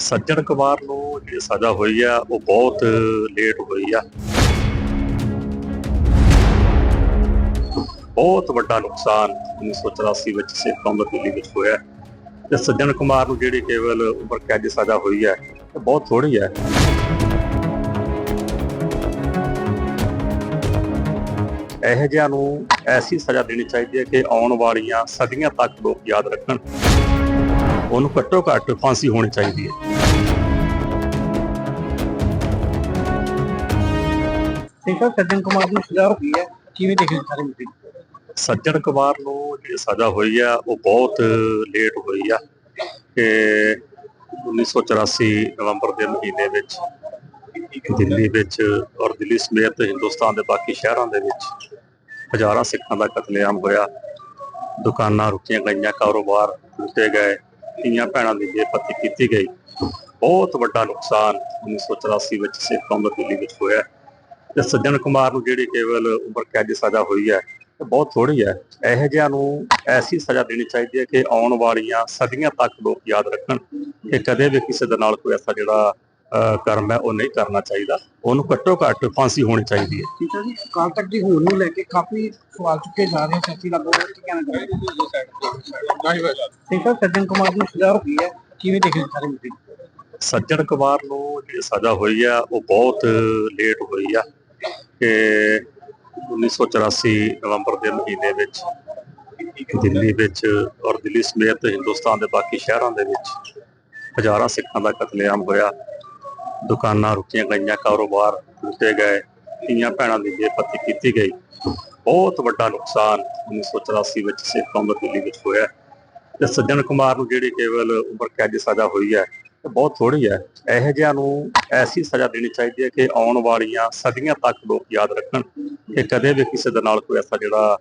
ਸੱਜਣ ਕੁਮਾਰ ਨੂੰ ਜਿਹੜੀ ਸਜ਼ਾ ਹੋਈ ਆ, ਉਹ ਬਹੁਤ ਲੇਟ ਹੋਈ ਆ। ਬਹੁਤ ਵੱਡਾ ਨੁਕਸਾਨ 1984 ਵਿੱਚ ਸਿੱਖ ਕੌਮ ਦਿੱਲੀ ਵਿੱਚ ਹੋਇਆ। ਤੇ ਸੱਜਣ ਕੁਮਾਰ ਨੂੰ ਜਿਹੜੀ ਕੇਵਲ ਉਮਰ ਕੈਦ ਦੀ ਸਜ਼ਾ ਹੋਈ ਹੈ ਇਹ ਬਹੁਤ ਥੋੜੀ ਹੈ ਇਹ ਜਿਹਾ ਨੂੰ ਐਸੀ ਸਜ਼ਾ ਦੇਣੀ ਚਾਹੀਦੀ ਹੈ ਕਿ ਆਉਣ ਵਾਲੀਆਂ ਸਦੀਆਂ ਤੱਕ ਲੋਕ ਯਾਦ ਰੱਖਣ। ਉਹਨੂੰ ਘੱਟੋ ਘੱਟ ਫਾਂਸੀ ਹੋਣੀ ਚਾਹੀਦੀ ਹੈ। ਸੱਜਣ ਕੁਮਾਰ ਨੂੰ ਸਜ਼ਾ ਹੋਈ ਹੈ। ਕਿਵੇਂ ਦੇਖਦੇ ਹੋ ਸਾਰੇ ਮੁੱਦੇ? ਸੱਜਣ ਕੁਮਾਰ ਨੂੰ ਜਿਹੜੀ ਸਜ਼ਾ ਹੋਈ ਆ ਉਹ ਬਹੁਤ ਲੇਟ ਹੋਈ ਆ। ਕਿ 1984 ਨਵੰਬਰ ਦੇ ਮਹੀਨੇ ਵਿੱਚ ਦਿੱਲੀ ਵਿੱਚ ਔਰ ਦਿੱਲੀ ਸਮੇਤ ਹਿੰਦੁਸਤਾਨ ਦੇ ਬਾਕੀ ਸ਼ਹਿਰਾਂ ਦੇ ਵਿੱਚ ਹਜ਼ਾਰਾਂ ਸਿੱਖਾਂ ਦਾ ਕਤਲੇਆਮ ਹੋਇਆ। ਦੁਕਾਨਾਂ ਰੁਕੀਆਂ ਗਈਆਂ ਕਾਰੋਬਾਰ ਲੁੱਟੇ ਗਏ। ਧੀਆਂ ਭੈਣਾਂ ਦੀ ਬੇਪਤੀ ਕੀਤੀ ਗਈ, ਬਹੁਤ ਵੱਡਾ ਨੁਕਸਾਨ 1984 ਵਿੱਚ ਸਿੱਖ ਕੌਮ ਦੀ ਦਿੱਲੀ ਵਿੱਚ ਹੋਇਆ ਤੇ ਸੱਜਣ ਕੁਮਾਰ ਨੂੰ ਜਿਹੜੀ ਕੇਵਲ ਉਮਰ ਕੈਦ ਦੀ ਸਜ਼ਾ ਹੋਈ ਹੈ, ਇਹ ਬਹੁਤ ਥੋੜੀ ਹੈ। ਇਹ ਜਿਹਾ ਨੂੰ ਐਸੀ ਸਜ਼ਾ ਦੇਣੀ ਚਾਹੀਦੀ ਹੈ ਕਿ ਆਉਣ ਵਾਲੀਆਂ ਸਦੀਆਂ ਤੱਕ ਲੋਕ ਯਾਦ ਰੱਖਣ ਕਿ ਕਦੇ ਵੀ ਕਿਸੇ ਦੇ ਨਾਲ ਕੋਈ ਐਸਾ ਜਿਹੜਾ ਕਰਮ ਹੈ ਉਹ ਨਹੀਂ ਕਰਨਾ ਚਾਹੀਦਾ। ਉਹਨੂੰ ਘੱਟੋ ਘੱਟ ਫਾਂਸੀ ਹੋਣੀ ਚਾਹੀਦੀ ਹੈ। ਠੀਕ ਹੈ ਜੀ। ਕਾਲ ਤੱਕ ਦੀ ਹੋਣ ਨੂੰ ਲੈ ਕੇ ਕਾਫੀ ਸਵਾਲ ਚੁੱਕੇ ਜਾ ਰਹੇ ਸਿਆਸੀ ਲਾਗੂ ਕੀ ਕਹਿਣਾ ਚਾਹੁੰਦੇ ਠੀਕ ਹੈ ਸੱਜਣ ਕੁਮਾਰ ਨੂੰ ਸਜ਼ਾ ਹੋਈ ਹੈ। ਕਿਵੇਂ ਦੇਖਦੇ ਹੋ ਸਾਰੇ ਮੁੱਦੇ ਸੱਜਣ ਕੁਮਾਰ ਨੂੰ ਜਿਹੜੀ ਸਜ਼ਾ ਹੋਈ ਆ ਉਹ ਬਹੁਤ ਲੇਟ ਹੋਈ ਆ ਕਿ 1984 ਨਵੰਬਰ ਦੇ ਮਹੀਨੇ ਵਿੱਚ ਦਿੱਲੀ ਵਿੱਚ ਔਰ ਦਿੱਲੀ ਸਮੇਤ ਹਿੰਦੁਸਤਾਨ ਦੇ ਬਾਕੀ ਸ਼ਹਿਰਾਂ ਦੇ ਵਿੱਚ ਹਜ਼ਾਰਾਂ ਸਿੱਖਾਂ ਦਾ ਕਤਲੇਆਮ ਹੋਇਆ। ਦੁਕਾਨਾਂ ਰੁਕੀਆਂ ਗਈਆਂ, ਕਾਰੋਬਾਰ ਲੁੱਟੇ ਗਏ, ਧੀਆਂ ਭੈਣਾਂ ਦੀ ਬੇਪਤੀ ਕੀਤੀ ਗਈ। ਬਹੁਤ ਵੱਡਾ ਨੁਕਸਾਨ 1984 ਵਿੱਚ ਸਿੱਖ ਕੌਮ ਦਿੱਲੀ ਵਿੱਚ ਹੋਇਆ ਤੇ ਸੱਜਣ ਕੁਮਾਰ ਨੂੰ ਜਿਹੜੀ ਕੇਵਲ ਉਮਰ ਕੈਦ ਦੀ ਸਜ਼ਾ ਹੋਈ ਹੈ, ਇਹ ਬਹੁਤ ਥੋੜੀ ਹੈ। ਇਹ ਜਿਹਾ ਨੂੰ ਐਸੀ ਸਜ਼ਾ ਦੇਣੀ ਚਾਹੀਦੀ ਹੈ ਕਿ ਆਉਣ ਵਾਲੀਆਂ ਸਦੀਆਂ ਤੱਕ ਲੋਕ ਯਾਦ ਰੱਖਣ ਕਿ ਕਦੇ ਵੀ ਕਿਸੇ ਦੇ ਨਾਲ ਕੋਈ ਐਸਾ ਜਿਹੜਾ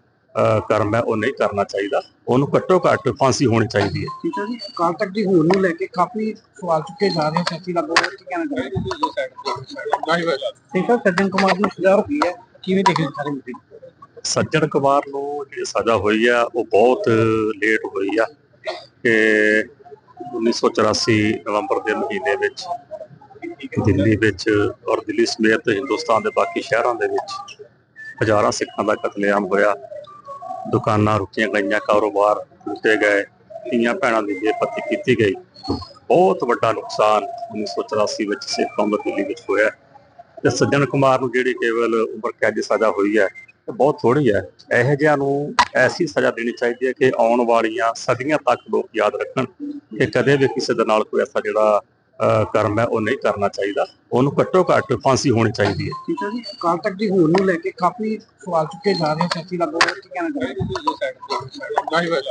ਕਰਮ ਹੈ ਉਹ ਨਹੀਂ ਕਰਨਾ ਚਾਹੀਦਾ। ਉਹਨੂੰ ਘੱਟੋ ਘੱਟ ਫਾਂਸੀ ਹੋਣੀ ਚਾਹੀਦੀ ਹੈ। ਠੀਕ ਹੈ ਜੀ। ਕਾਲ ਤੱਕ ਦੀ ਹੋਣ ਨੂੰ ਲੈ ਕੇ ਕਾਫੀ ਸਵਾਲ ਚੁੱਕੇ ਜਾ ਰਹੇ ਸਿਆਸੀ ਲਾਗੂ ਕੀ ਕਹਿਣਾ ਚਾਹੁੰਦੇ ਠੀਕ ਹੈ ਸੱਜਣ ਕੁਮਾਰ ਨੂੰ ਸਜ਼ਾ ਹੋਈ ਹੈ। ਕਿਵੇਂ ਦੇਖਦੇ ਹੋ ਸਾਰੇ ਮੁੱਦੇ? ਸੱਜਣ ਕੁਮਾਰ ਨੂੰ ਜਿਹੜੀ ਸਜ਼ਾ ਹੋਈ ਆ ਉਹ ਬਹੁਤ ਲੇਟ ਹੋਈ ਆ ਕਿ 1984 ਨਵੰਬਰ ਦੇ ਮਹੀਨੇ ਵਿੱਚ ਦਿੱਲੀ ਵਿੱਚ ਔਰ ਦਿੱਲੀ ਸਮੇਤ ਹਿੰਦੁਸਤਾਨ ਦੇ ਬਾਕੀ ਸ਼ਹਿਰਾਂ ਦੇ ਵਿੱਚ ਹਜ਼ਾਰਾਂ ਸਿੱਖਾਂ ਦਾ ਕਤਲੇਆਮ ਹੋਇਆ। ਦੁਕਾਨਾਂ ਰੁਕੀਆਂ ਗਈਆਂ, ਕਾਰੋਬਾਰ ਲੁੱਟੇ ਗਏ, ਧੀਆਂ ਭੈਣਾਂ ਦੀ ਬੇਪਤੀ ਕੀਤੀ ਗਈ। ਬਹੁਤ ਵੱਡਾ ਨੁਕਸਾਨ 1984 ਵਿੱਚ ਸਿੱਖ ਕੌਮ ਦਿੱਲੀ ਵਿੱਚ ਹੋਇਆ ਤੇ ਸੱਜਣ ਕੁਮਾਰ ਨੂੰ ਜਿਹੜੀ ਕੇਵਲ ਉਮਰ ਕੈਦ ਦੀ ਸਜ਼ਾ ਹੋਈ ਹੈ, ਇਹ ਬਹੁਤ ਥੋੜੀ ਹੈ। ਇਹ ਜਿਹਾ ਨੂੰ ਐਸੀ ਸਜ਼ਾ ਦੇਣੀ ਚਾਹੀਦੀ ਹੈ ਕਿ ਆਉਣ ਵਾਲੀਆਂ ਸਦੀਆਂ ਤੱਕ ਲੋਕ ਯਾਦ ਰੱਖਣ ਕਿ ਕਦੇ ਵੀ ਕਿਸੇ ਦੇ ਨਾਲ ਕੋਈ ਐਸਾ ਜਿਹੜਾ ਕਰਮ ਹੈ ਉਹ ਨਹੀਂ ਕਰਨਾ ਚਾਹੀਦਾ। ਉਹਨੂੰ ਘੱਟੋ ਘੱਟ ਫਾਂਸੀ ਹੋਣੀ ਚਾਹੀਦੀ ਹੈ। ਠੀਕ ਹੈ ਜੀ। ਕਾਲ ਤੱਕ ਦੀ ਹੋਣ ਨੂੰ ਲੈ ਕੇ ਕਾਫੀ ਸਵਾਲ ਚੁੱਕੇ ਜਾ ਰਹੇ ਸਿਆਸੀ ਲਾਗੂ ਕੀ ਕਹਿਣਾ ਚਾਹੁੰਦੇ